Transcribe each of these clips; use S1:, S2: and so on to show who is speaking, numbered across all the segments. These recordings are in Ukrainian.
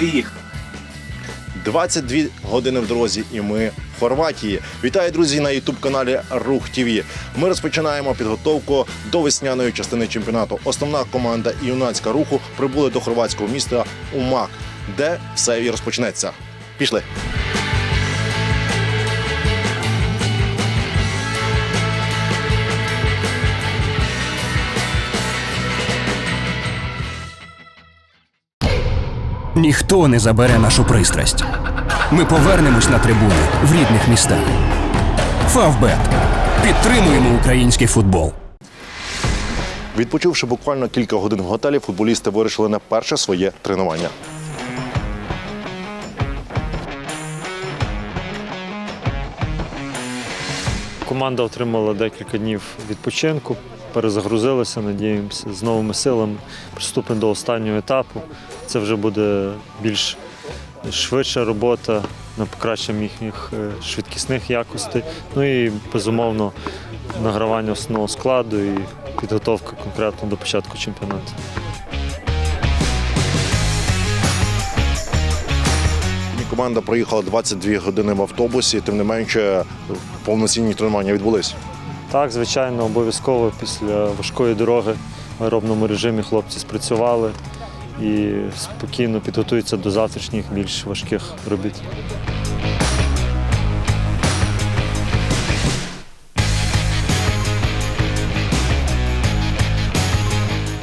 S1: гріх.
S2: 22 години в дорозі, і ми в Хорватії. Вітаю, друзі, на ютуб каналі Рух ТВ. Ми розпочинаємо підготовку до весняної частини чемпіонату. Основна команда юнацька руху прибули до хорватського міста Умак, де все і розпочнеться. Пішли.
S3: Ніхто не забере нашу пристрасть. Ми повернемось на трибуни в рідних містах. Фавбет. Підтримуємо український футбол.
S2: Відпочивши буквально кілька годин в готелі, футболісти вирішили на перше своє тренування.
S4: Команда отримала декілька днів відпочинку, перезагрузилася, надіємося, з новими силами. Приступимо до останнього етапу. Це вже буде більш швидша робота на покращення їхніх е, швидкісних якостей. Ну і безумовно награвання основного складу і підготовка конкретно до початку чемпіонату.
S2: Команда проїхала 22 години в автобусі, тим не менше повноцінні тренування відбулись.
S4: Так, звичайно, обов'язково після важкої дороги в аеробному режимі хлопці спрацювали і спокійно підготуються до завтрашніх більш важких робіт.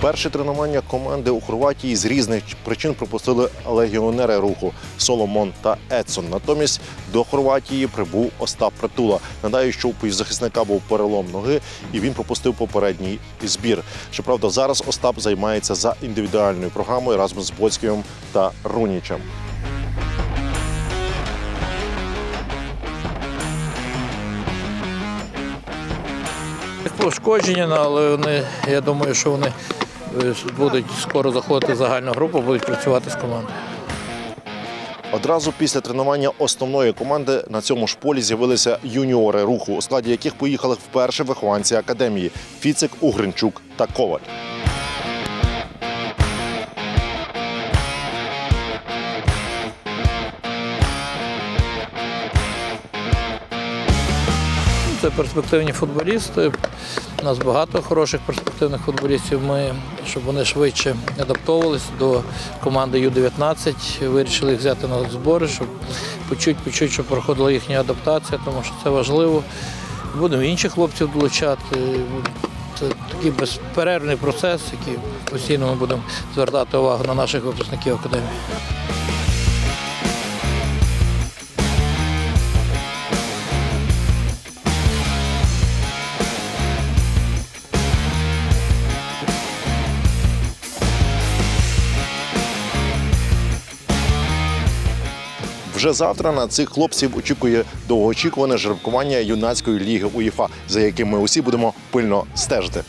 S2: Перше тренування команди у Хорватії з різних причин пропустили легіонери руху Соломон та Едсон. Натомість до Хорватії прибув Остап Притула. Нагадаю, що у захисника був перелом ноги, і він пропустив попередній збір. Щоправда, зараз Остап займається за індивідуальною програмою разом з Боцьким та Рунічем.
S5: Пошкодження, але вони, я думаю, що вони е, будуть скоро заходити в загальну групу, будуть працювати з командою.
S2: Одразу після тренування основної команди на цьому ж полі з'явилися юніори руху, у складі яких поїхали вперше вихованці академії Фіцик, Угринчук та Коваль.
S5: Це перспективні футболісти. У нас багато хороших перспективних футболістів. Ми, щоб вони швидше адаптовувалися до команди Ю-19, вирішили їх взяти на збори, щоб почуть, почуть, щоб проходила їхня адаптація, тому що це важливо. Будемо інших хлопців долучати. Це такий безперервний процес, який постійно ми будемо звертати увагу на наших випускників академії.
S2: Вже завтра на цих хлопців очікує довгоочікуване жеребкування юнацької ліги УЄФА, за яким ми усі будемо пильно стежити.